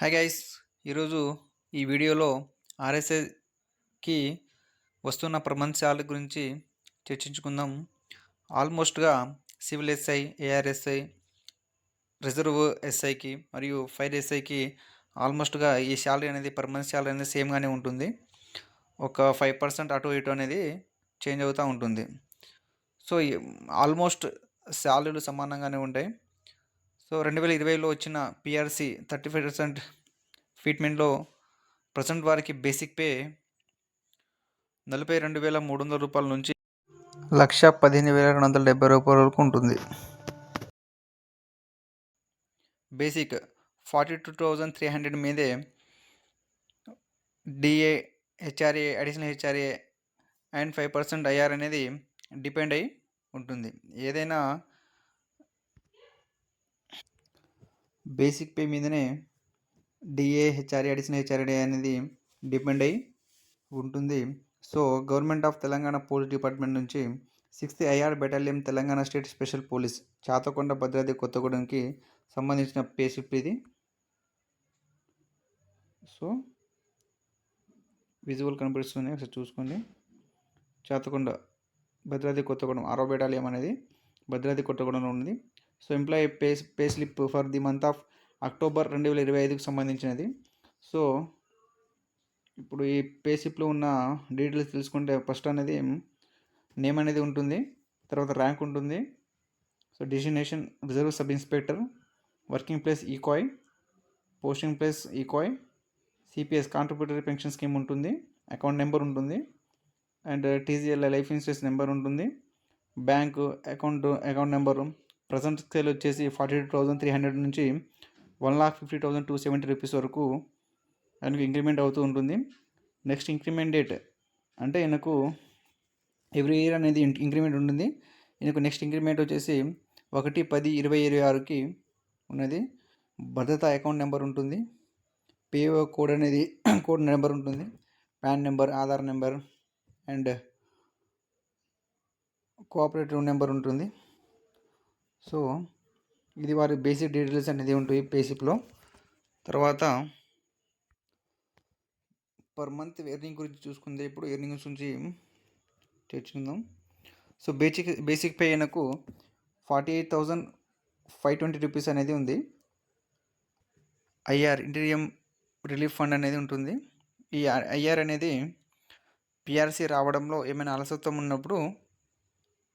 Hi guys ఈరోజు ఈ వీడియోలో ఆర్ఎస్ఐకి వస్తున్న ప్రమంత్ గురించి చర్చించుకుందాం. ఆల్మోస్ట్గా సివిల్ ఎస్ఐ ఏఆర్ఎస్ఐ రిజర్వ్ ఎస్ఐకి మరియు ఫైర్ ఎస్ఐకి ఆల్మోస్ట్గా ఈ శాలరీ అనేది పర్మనెంట్ శాలరీ అనేది సేమ్గానే ఉంటుంది. ఒక ఫైవ్ పర్సెంట్ అటు ఇటు అనేది చేంజ్ అవుతూ ఉంటుంది. సో ఆల్మోస్ట్ శాలరీలు సమానంగానే ఉంటాయి. సో రెండు వేల ఇరవైలో వచ్చిన పిఆర్సి థర్టీ ఫైవ్ పర్సెంట్ ఫీట్మెంట్లో ప్రజెంట్ వారికి బేసిక్ పే నలభై రెండు వేల మూడు వందల రూపాయల నుంచి లక్ష పదిహేను వేల రెండు వందల డెబ్బై రూపాయల వరకు ఉంటుంది. Basic forty two thousand three hundred మీదే DA HRA additional HRA and five percent IR అనేది డిపెండ్ అయి ఉంటుంది. ఏదైనా బేసిక్ పే మీదనే డిఏ హెచ్ఆర్ఏ అడిషనల్ హెచ్ఆర్ఏ అనేది డిపెండ్ అయి ఉంటుంది. So government of Telangana police department నుంచి sixth IR battalion Telangana state special police Chathakonda Bhadradri కొత్తగూడెంకి సంబంధించిన పే షిఫ్ట్ ఇది. సో విజువల్ కనిపిస్తుంది ఒకసారి చూసుకోండి. చాతకొండ భద్రాద్రి కొత్తగూడెం ఆరో బెటాలియం అనేది భద్రాద్రి కొత్తగూడెంలో ఉంది so employee pay pay slip for the month of October రెండు వేల ఇరవై ఐదుకి సంబంధించినది. సో ఇప్పుడు ఈ పే స్లిప్లో ఉన్న డీటెయిల్స్ తెలుసుకుంటే ఫస్ట్ అనేది నేమ్ అనేది ఉంటుంది తర్వాత ర్యాంక్ ఉంటుంది. So designation reserve sub inspector working place ఈకాయ్ posting place ఈకాయ్ సిపిఎస్ కాంట్రిబ్యూటరీ పెన్షన్ స్కీమ్ ఉంటుంది అకౌంట్ నెంబర్ ఉంటుంది and TGL life insurance number ఉంటుంది bank account account number present scale వచ్చేసి forty two thousand three hundred నుంచి one lakh fifty thousand two seventy rupees వరకు ఆయనకు increment అవుతూ ఉంటుంది. నెక్స్ట్ ఇంక్రిమెంట్ డేట్ అంటే ఈయనకు ఎవ్రీ ఇయర్ అనేది ఇంక్రిమెంట్ ఉంటుంది. ఈయనకు నెక్స్ట్ ఇంక్రిమెంట్ వచ్చేసి ఒకటి పది ఇరవై ఇరవై ఆరుకి ఉన్నది. భద్రత అకౌంట్ నెంబర్ ఉంటుంది. పేఓ కోడ్ అనేది కోడ్ నెంబర్ ఉంటుంది. PAN number Aadhaar number and cooperative number ఉంటుంది. సో ఇది వారి బేసిక్ డీటెయిల్స్ అనేది ఉంటాయి బేసిక్లో తర్వాత పర్ మంత్ ఎర్నింగ్ గురించి చూసుకుంటే ఇప్పుడు ఎర్నింగ్స్ గురించి చర్చించుకుందాం so basic basic pay అయినకు forty eight thousand five twenty rupees అనేది ఉంది. ఐఆర్ ఇంటీరియం రిలీఫ్ ఫండ్ అనేది ఉంటుంది. ఈ ఐఆర్ అనేది పిఆర్సీ రావడంలో ఏమైనా అలసత్వం ఉన్నప్పుడు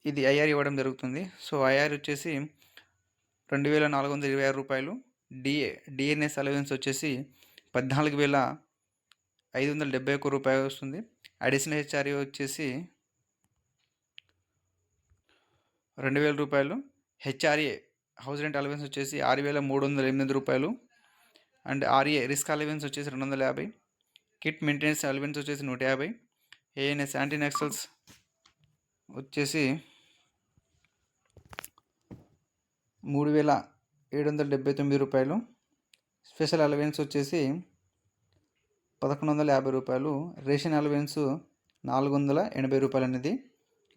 ఇది ఐఆర్ ఇవ్వడం జరుగుతుంది. సో ఐఆర్ వచ్చేసి రెండు వేల నాలుగు వందల ఇరవై ఆరు రూపాయలు. డిఏ డిఎన్ఎస్ అలవెన్స్ వచ్చేసి పద్నాలుగు వేల ఐదు వందల డెబ్బై ఒక్క రూపాయలు వస్తుంది. అడిషనల్ హెచ్ఆర్ఏ వచ్చేసి రెండు వేల రూపాయలు. హెచ్ఆర్ఏ హౌస్ రెంట్ అలవెన్స్ వచ్చేసి ఆరు వేల మూడు వందల ఎనిమిది రూపాయలు. అండ్ ఆర్ఏ రిస్క్ అలవెన్స్ వచ్చేసి రెండు వందల యాభై. కిట్ మెయింటెనెన్స్ అలవెన్స్ వచ్చేసి నూట యాభై. ఏఎన్ఎస్ యాంటీ వచ్చేసి మూడు వేల ఏడు వందల డెబ్బై తొమ్మిది రూపాయలు. స్పెషల్ అలవెన్స్ వచ్చేసి పదకొండు వందల యాభై రూపాయలు. రేషన్ అలవెన్స్ నాలుగు వందల ఎనభై రూపాయలు అనేది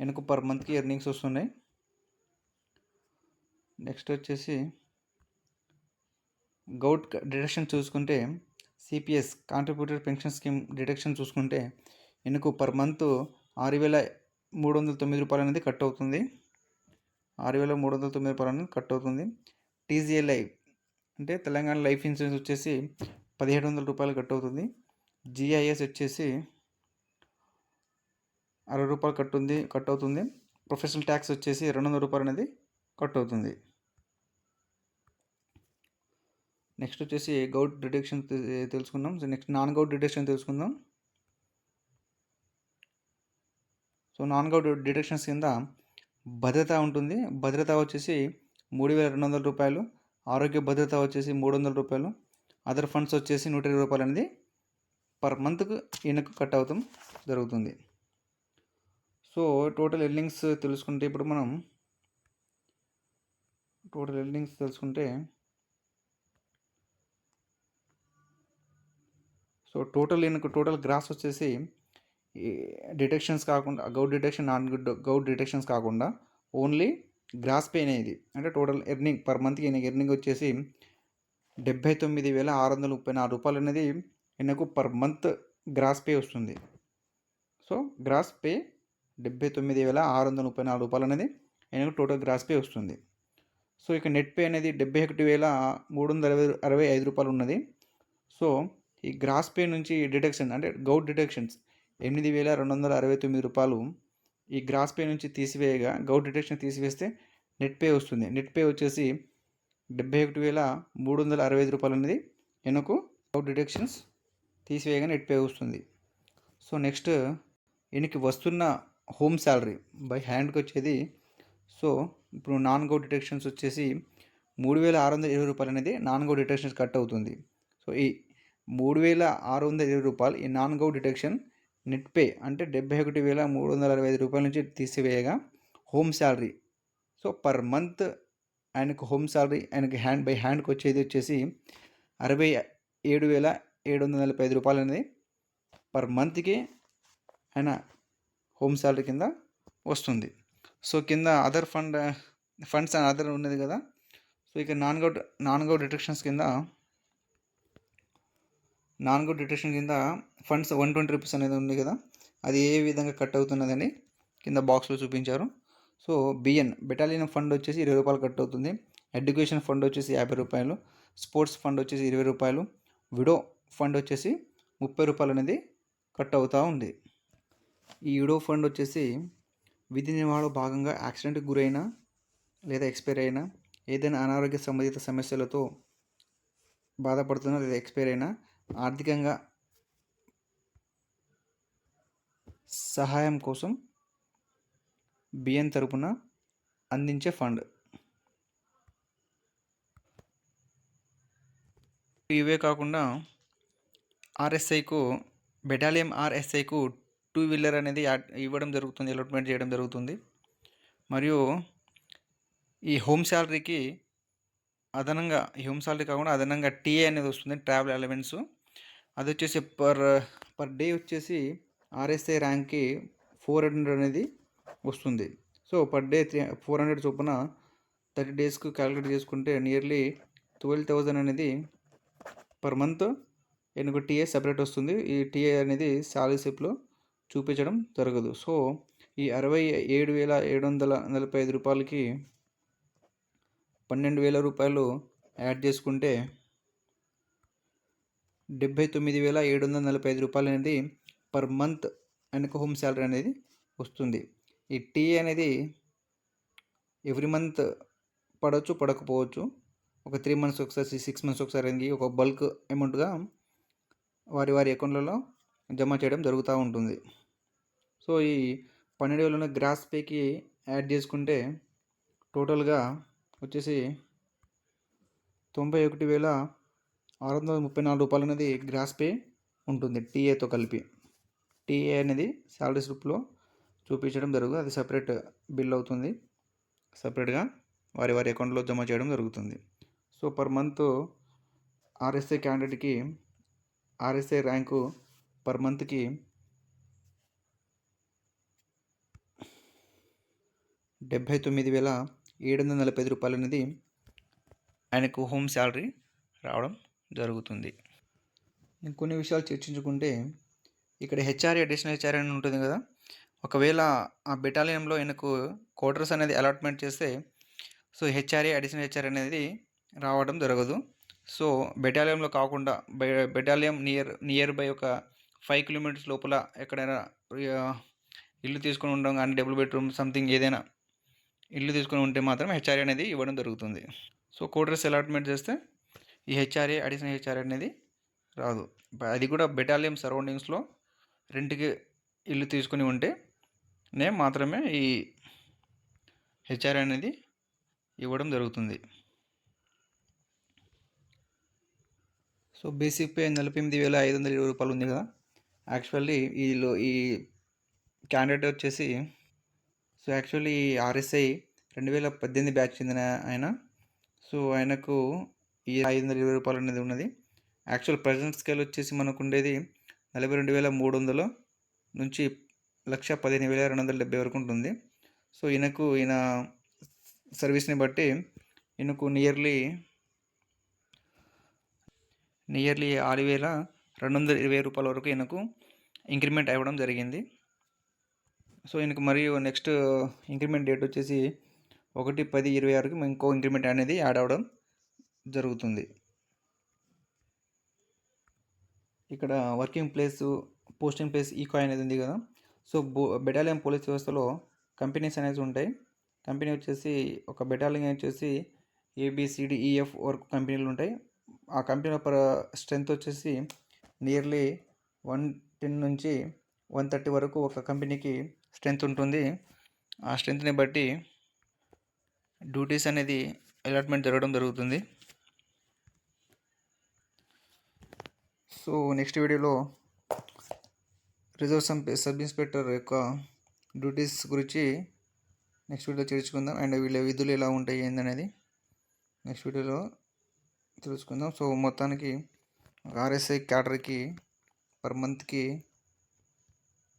వెనుక పర్ మంత్కి ఎర్నింగ్స్ వస్తున్నాయి. నెక్స్ట్ వచ్చేసి గౌట్ డిడక్షన్ చూసుకుంటే CPS contributed pension scheme deduction చూసుకుంటే వెనుక పర్ మంత్ ఆరు వేల మూడు వందల తొమ్మిది రూపాయలు అనేది కట్ అవుతుంది. ఆరు వేల మూడు వందల తొమ్మిది రూపాయలు కట్ అవుతుంది. టీజీఏ లైఫ్ అంటే తెలంగాణ లైఫ్ ఇన్సూరెన్స్ వచ్చేసి పదిహేడు వందల రూపాయలు కట్ అవుతుంది. జిఐఎస్ వచ్చేసి అరవై రూపాయలు కట్ ఉంది కట్ అవుతుంది. ప్రొఫెషనల్ ట్యాక్స్ వచ్చేసి రెండు వందల రూపాయలు అనేది కట్ అవుతుంది. నెక్స్ట్ వచ్చేసి గౌట్ డిడక్షన్ తెలుసుకుందాం. So next non govt deduction తెలుసుకుందాం. సో నాన్ గౌట్ డిడక్షన్స్ కింద భద్రత ఉంటుంది. భద్రత వచ్చేసి మూడు వేల రెండు వందల రూపాయలు ఆరోగ్య భద్రత వచ్చేసి మూడు వందల రూపాయలు అదర్ ఫండ్స్ వచ్చేసి నూట ఇరవై రూపాయలు అనేది పర్ మంత్కు ఈయనకు కట్ అవుతాం జరుగుతుంది. సో టోటల్ ఎర్నింగ్స్ తెలుసుకుంటే ఇప్పుడు మనం టోటల్ ఎర్నింగ్స్ తెలుసుకుంటే సో టోటల్ ఈయనకు టోటల్ గ్రాస్ వచ్చేసి డిటెక్షన్స్ కాకుండా govt detection non govt detections కాకుండా ఓన్లీ గ్రాస్ పే అనేది అంటే టోటల్ ఎర్నింగ్ పర్ మంత్కి ఎర్నింగ్ వచ్చేసి డెబ్బై తొమ్మిది వేల ఆరు వందల ముప్పై నాలుగు రూపాయలు అనేది ఈయనకు పర్ మంత్ గ్రాస్ పే వస్తుంది. సో గ్రాస్ పే డెబ్బై తొమ్మిది వేల ఆరు వందల ముప్పై నాలుగు రూపాయలు అనేది ఆయనకు టోటల్ గ్రాస్ పే వస్తుంది. సో ఇక నెట్ పే అనేది డెబ్బై ఒకటి వేల మూడు వందల అరవై అరవై ఐదు రూపాయలు ఉన్నది. సో ఈ గ్రాస్ పే నుంచి డిడక్షన్ అంటే గౌట్ డిడక్షన్స్ ఎనిమిది వేల రెండు వందల అరవై తొమ్మిది రూపాయలు ఈ గ్రాస్ పే నుంచి తీసివేయగా గౌట్ డిటెక్షన్ తీసివేస్తే నెట్ పే వస్తుంది. నెట్ పే వచ్చేసి డెబ్బై ఒకటి వేల మూడు వందల అరవై ఐదు రూపాయలు అనేది ఎనకు గౌట్ డిడక్షన్స్ తీసివేయగా నెట్ పే వస్తుంది. సో నెక్స్ట్ ఈయనకి వస్తున్న హోమ్ శాలరీ బై హ్యాండ్కి వచ్చేది సో ఇప్పుడు నాన్ గౌట్ డిటెక్షన్స్ వచ్చేసి మూడు వేల ఆరు వందల ఇరవై రూపాయలు అనేది నాన్ గౌట్ డిటెక్షన్స్ కట్ అవుతుంది. సో ఈ మూడు వేల ఆరు వందల ఇరవై రూపాయలు ఈ non govt detection net pay అంటే డెబ్బై ఒకటి వేల మూడు వందల అరవై ఐదు రూపాయల నుంచి తీసివేయగా home salary. So per month ఆయనకు హోమ్ శాలరీ ఆయనకి హ్యాండ్ బై హ్యాండ్కి వచ్చేది వచ్చేసి అరవై ఏడు వేల ఏడు వందల నలభై ఐదు రూపాయలు అనేది పర్ మంత్కి ఆయన హోమ్ శాలరీ కింద వస్తుంది. సో కింద other fund funds and other ఉన్నది కదా. సో ఇక non govt non govt detections కింద నాన్ గుడ్ డిటెక్షన్ కింద ఫండ్స్ వన్ ట్వంటీ రూపీస్ అనేది ఉంది కదా అది ఏ విధంగా కట్ అవుతున్నదని కింద బాక్స్లో చూపించారు. సో బిఎన్ బెటాలియన్ ఫండ్ వచ్చేసి ఇరవై రూపాయలు కట్ అవుతుంది. ఎడ్యుకేషన్ ఫండ్ వచ్చేసి యాభై రూపాయలు. స్పోర్ట్స్ ఫండ్ వచ్చేసి ఇరవై రూపాయలు. విడో ఫండ్ వచ్చేసి ముప్పై రూపాయలు అనేది కట్ అవుతూ ఉంది. ఈ విడో ఫండ్ వచ్చేసి విధి నిర్వహణలో భాగంగా యాక్సిడెంట్కి గురైన లేదా ఎక్స్పైర్ అయినా ఏదైనా అనారోగ్య సంబంధిత సమస్యలతో బాధపడుతున్నా లేదా ఎక్స్పైర్ అయినా ఆర్థికంగా సహాయం కోసం బిఎన్ తరపున అందించే ఫండ్. ఇవే కాకుండా ఆర్ఎస్ఐకు బెటాలియం ఆర్ఎస్ఐకు టూ వీలర్ అనేది యాడ్ ఇవ్వడం జరుగుతుంది అలాట్మెంట్ చేయడం జరుగుతుంది. మరియు ఈ హోమ్ శాలరీకి అదనంగా ఈ కాకుండా అదనంగా టీఏ అనేది వస్తుంది ట్రావెల్ అలవెన్స్. అది వచ్చేసి పర్ పర్ డే వచ్చేసి ఆర్ఎస్ఐ ర్యాంక్కి ఫోర్ హండ్రెడ్ అనేది వస్తుంది. So per day three four hundred చొప్పున థర్టీ డేస్కు క్యాలిక్యులేట్ చేసుకుంటే నియర్లీ ట్వెల్వ్ థౌజండ్ అనేది పర్ మంత్. ఎనుక టీఏ సెపరేట్ వస్తుంది. ఈ టీఏ అనేది శాలరీ చూపించడం జరగదు. సో ఈ అరవై ఏడు వేల ఏడు వందల నలభై ఐదు రూపాయలకి పన్నెండు వేల రూపాయలు యాడ్ చేసుకుంటే డెబ్బై తొమ్మిది వేల ఏడు వందల నలభై ఐదు రూపాయలు అనేది పర్ మంత్ ఆయనకు హోమ్ శాలరీ అనేది వస్తుంది. ఈ టీ అనేది ఎవ్రీ మంత్ పడవచ్చు పడకపోవచ్చు. ఒక త్రీ మంత్స్ ఒకసారి సిక్స్ మంత్స్ ఒకసారి అనేది ఒక బల్క్ అమౌంట్గా వారి వారి అకౌంట్లలో జమ చేయడం జరుగుతూ ఉంటుంది. సో ఈ పన్నెండు వేల గ్రాస్ పేకి యాడ్ చేసుకుంటే టోటల్గా వచ్చేసి తొంభై ఒకటి వేల ఆరు వందల ముప్పై నాలుగు రూపాయలు అనేది గ్రాస్ పే ఉంటుంది. టీఏతో కలిపి. టీఏ అనేది శాలరీ స్లిప్లో చూపించడం జరుగుతుంది. అది సపరేట్ బిల్ అవుతుంది. సపరేట్గా వారి వారి అకౌంట్లో జమ చేయడం జరుగుతుంది. సో పర్ మంత్ ఆర్ఎస్ఐ క్యాండిడేట్కి ఆర్ఎస్ఐ ర్యాంకు పర్ మంత్కి డెబ్భై తొమ్మిది వేల ఏడు వందల నలభై ఐదు రూపాయలు అనేది ఆయనకు హోమ్ శాలరీ రావడం జరుగుతుంది. ఇంకొన్ని విషయాలు చర్చించుకుంటే ఇక్కడ హెచ్ఆర్ఏ అడిషనల్ హెచ్ఆర్ఏ అని ఉంటుంది కదా. ఒకవేళ ఆ బెటాలియన్లో ఆయనకు క్వార్టర్స్ అనేది అలాట్మెంట్ చేస్తే సో హెచ్ఆర్ఏ అడిషనల్ హెచ్ఆర్ఏ అనేది రావడం జరగదు. సో బెటాలియంలో కాకుండా బెటాలియం నియర్ నియర్ బై ఒక ఫైవ్ కిలోమీటర్స్ లోపల ఎక్కడైనా ఇల్లు తీసుకొని ఉండడం కానీ డబుల్ బెడ్రూమ్ సంథింగ్ ఏదైనా ఇల్లు తీసుకొని ఉంటే మాత్రం హెచ్ఆర్ఏ అనేది ఇవ్వడం జరుగుతుంది. సో కోటర్స్ అలాట్మెంట్ చేస్తే ఈ హెచ్ఆర్ఏ అడిషనల్ హెచ్ఆర్ఏ అనేది రాదు. అది కూడా బెటాలియం సరౌండింగ్స్లో రెంట్కి ఇల్లు తీసుకుని ఉంటే నే మాత్రమే ఈ హెచ్ఆర్ఏ అనేది ఇవ్వడం జరుగుతుంది. సో బేసిక్ పే నలభై ఎనిమిది వేల ఐదు వందల ఇరవై రూపాయలు ఉంది కదా. యాక్చువల్లీ ఈలో ఈ క్యాండిడేట్ వచ్చేసి సో యాక్చువల్లీ ఆర్ఎస్ఐ రెండు వేల పద్దెనిమిది బ్యాచ్ చెందిన ఆయన. సో ఆయనకు ఈ ఐదు వందల ఇరవై రూపాయలు అనేది ఉన్నది. యాక్చువల్ ప్రజెంట్ స్కేల్ వచ్చేసి మనకు ఉండేది నలభై రెండు వేల మూడు వందలు నుంచి లక్ష పదిహేను వేల రెండు వందల డెబ్బై వరకు ఉంటుంది. సో ఈయనకు ఈయన సర్వీస్ని బట్టి ఈయనకు నియర్లీ నియర్లీ ఆరు వేల రెండు వందల ఇరవై రూపాయల వరకు ఈయనకు ఇంక్రిమెంట్ అవ్వడం జరిగింది. సో ఈయనకు మరియు నెక్స్ట్ ఇంక్రిమెంట్ డేట్ వచ్చేసి ఒకటి పది ఇరవై ఆరుకి ఇంకో ఇంక్రిమెంట్ అనేది యాడ్ అవ్వడం జరుగుతుంది. ఇక్కడ వర్కింగ్ ప్లేస్ పోస్టింగ్ ప్లేస్ ఈకో అనేది ఉంది కదా. సో బో బెటాలియన్ పోలీస్ వ్యవస్థలో కంపెనీస్ అనేవి ఉంటాయి. కంపెనీ వచ్చేసి ఒక బెటాలియన్ వచ్చేసి ఏబిసిడిఈఎఫ్ e, వరకు కంపెనీలు ఉంటాయి. ఆ కంపెనీల పర స్ట్రెంత్ వచ్చేసి నియర్లీ వన్ టెన్ నుంచి వన్ థర్టీ వరకు ఒక కంపెనీకి స్ట్రెంత్ ఉంటుంది. ఆ స్ట్రెంత్ని బట్టి డ్యూటీస్ అనేది అలాట్మెంట్ జరగడం జరుగుతుంది. సో నెక్స్ట్ వీడియోలో రిజర్వ్ సబ్ సబ్ ఇన్స్పెక్టర్ యొక్క డ్యూటీస్ గురించి నెక్స్ట్ వీడియో చేర్చుకుందాం అండ్ వీళ్ళ విధులు ఎలా ఉంటాయి ఏందనేది నెక్స్ట్ వీడియోలో తెలుసుకుందాం. సో మొత్తానికి ఆర్ఎస్ఐ క్యాడర్కి పర్ మంత్కి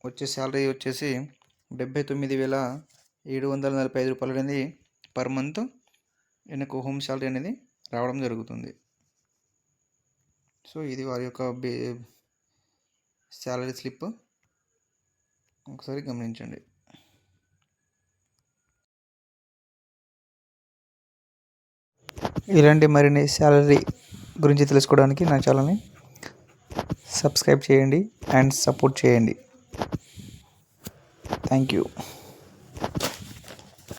వచ్చే శాలరీ వచ్చేసి డెబ్బై తొమ్మిది వేల ఏడు వందల నలభై ఐదు రూపాయలు అనేది పర్ మంత్ ఈయనకు హోమ్ శాలరీ అనేది రావడం జరుగుతుంది. సో ఇది వారి యొక్క బే శాలరీ స్లిప్. ఒకసారి గమనించండి. ఇలాంటి మరిన్ని శాలరీ గురించి తెలుసుకోవడానికి నా ఛానల్ని సబ్స్క్రైబ్ చేయండి అండ్ సపోర్ట్ చేయండి. Thank you